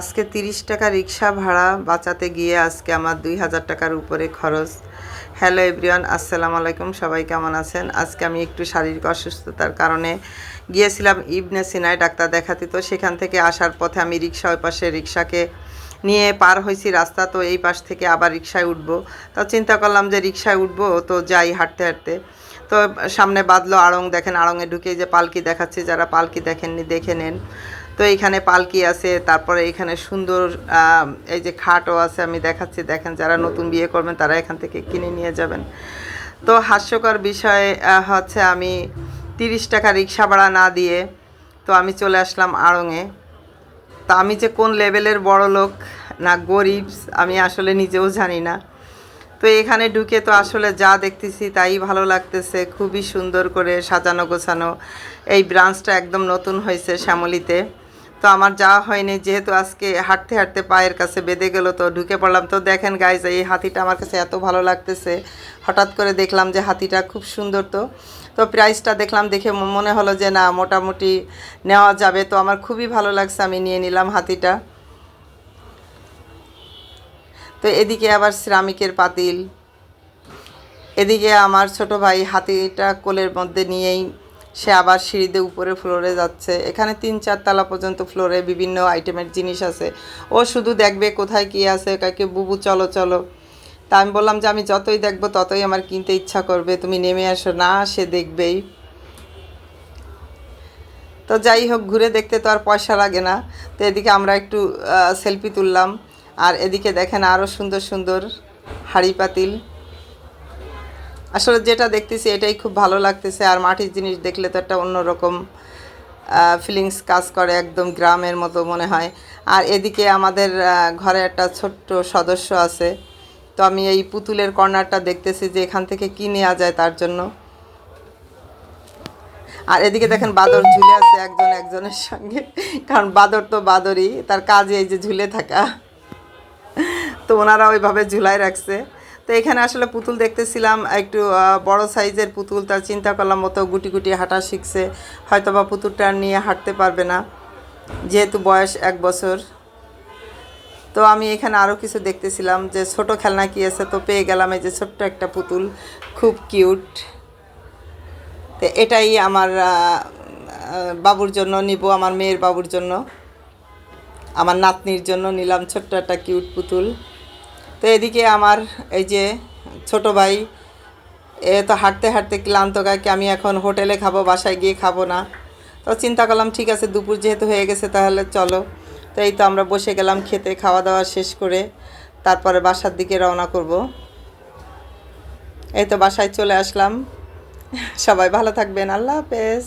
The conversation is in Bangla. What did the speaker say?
আজকে তিরিশ টাকা রিক্সা ভাড়া বাঁচাতে গিয়ে আজকে আমার দুই হাজার টাকার উপরে খরচ। হ্যালো এভরিওয়ান আসসালামু আলাইকুম, সবাই কেমন আছেন? আজকে আমি একটু শারীরিক অসুস্থতার কারণে গিয়েছিলাম ইবনে সিনায় ডাক্তার দেখাতে, তো সেখান থেকে আসার পথে আমি রিক্সা ওই পাশে রিক্সাকে নিয়ে পার হয়েছি রাস্তা, তো এই পাশ থেকে আবার রিক্সায় উঠবো। তো চিন্তা করলাম যে রিক্সায় উঠবো, তো যাই হাঁটতে হাঁটতে। তো সামনে বাদলো আড়ং, দেখেন আড়ংয়ে ঢুকে যে পালকি দেখাচ্ছে, যারা পালকি দেখেননি, দেখে নেন। তো এইখানে পালকি আছে, তারপরে এখানে সুন্দর এই যে খাটও আছে, আমি দেখাচ্ছি। দেখেন, যারা নতুন বিয়ে করবেন, তারা এখান থেকে কিনে নিয়ে যাবেন। তো হাস্যকর বিষয় হচ্ছে আমি তিরিশ টাকা রিক্সা ভাড়া না দিয়ে, তো আমি চলে আসলাম আড়ংয়ে তা আমি যে কোন লেভেলের বড় লোক না গরিব, আমি আসলে নিজেও জানি না। তো এখানে ঢুকে তো আসলে যা দেখতেছি তাই ভালো লাগতেছে, খুবই সুন্দর করে সাজানো গোছানো। এই ব্রাঞ্চটা একদম নতুন হয়েছে শ্যামলিতে। তো আমার যাওয়া হয়নি, যেহেতু আজকে হাঁটতে হাঁটতে পায়ের কাছে বেঁধে গেল, তো ঢুকে পড়লাম। তো দেখেন গাইজ এই হাতিটা আমার কাছে এত ভালো লাগতেছে। হঠাৎ করে দেখলাম যে হাতিটা খুব সুন্দর তো। তো প্রাইসটা দেখলাম দেখে মনে হলো যে না, মোটামুটি নেওয়া যাবে। তো আমার খুবই ভালো লাগছে, আমি নিয়ে নিলাম হাতিটা। তো এদিকে আবার সিরামিকের পাতিল। এদিকে আমার ছোট ভাই হাতিটা কোলের মধ্যে নিয়েই সে আবার সিঁড়িতে উপরে ফ্লোরে যাচ্ছে। এখানে তিন চার তলা পর্যন্ত ফ্লোরে বিভিন্ন আইটেমের জিনিস আছে। ও শুধু দেখবে কোথায় কী আছে, কাকে বুবু, চলো চলো। তা আমি বললাম যে, আমি যতই দেখব, ততই আমার কিনতে ইচ্ছা করবে। তুমি নেমে আসো। না, সে দেখবেই। তো যাই হোক, ঘুরে দেখতে তো আর পয়সা লাগে না। তো এদিকে আমরা একটু সেলফি তুললাম। আর এদিকে দেখেন আরও সুন্দর সুন্দর হাঁড়ি পাতিল। আসলে যেটা দেখতেছি এটাই খুব ভালো লাগতেছে, আর মাটির জিনিস দেখলে তো একটা অন্যরকম ফিলিংস কাজ করে একদম গ্রামের মতো মনে হয়। আর এদিকে আমাদের ঘরে একটা ছোট্ট সদস্য আছে, তো আমি এই পুতুলের কর্নারটা দেখতেছি যে এখান থেকে কি নেওয়া যায় তার জন্য। আর এদিকে দেখেন বাদর ঝুলে আছে একজন একজনের সঙ্গে, কারণ বাদর তো বাদরই, তার কাজে এই যে ঝুলে থাকা। তো ওনারা ওইভাবে ঝুলাই রাখছে। তো এখানে আসলে পুতুল দেখতেছিলাম, একটু বড় সাইজের পুতুল, তার চিন্তা করলাম মতো গুটি গুটি হাঁটা শিখছে হয়তো বা পুতুলটা নিয়ে হাঁটতে পারবে না, যেহেতু বয়স এক বছর। তো আমি এখানে আরও কিছু দেখতেছিলাম, যে ছোট খেলনা কি আছে, তো পেয়ে গেলাম এই যে ছোট্ট একটা পুতুল, খুব কিউট। তো এটাই আমার বাবুর জন্য নিব, আমার মেয়ের বাবুর জন্য। আমার নাতনির জন্য নিলাম ছোট্ট একটা কিউট পুতুল। তো এদিকে আমার এই যে ছোট ভাই, এ তো হাঁটতে হাঁটতে ক্লান্ত গায়কে আমি এখন হোটেলে খাব, বাসায় গিয়ে খাব না? তো চিন্তা করলাম, ঠিক আছে, দুপুর যেহেতু হয়ে গেছে, তাহলে চলো। তো এই তো আমরা বসে গেলাম খেতে খাওয়া দাওয়া শেষ করে তারপরে বাসার দিকে রওনা করব। এই তো বাসায় চলে আসলাম। সবাই ভালো থাকবেন, আল্লাহ হাফেজ।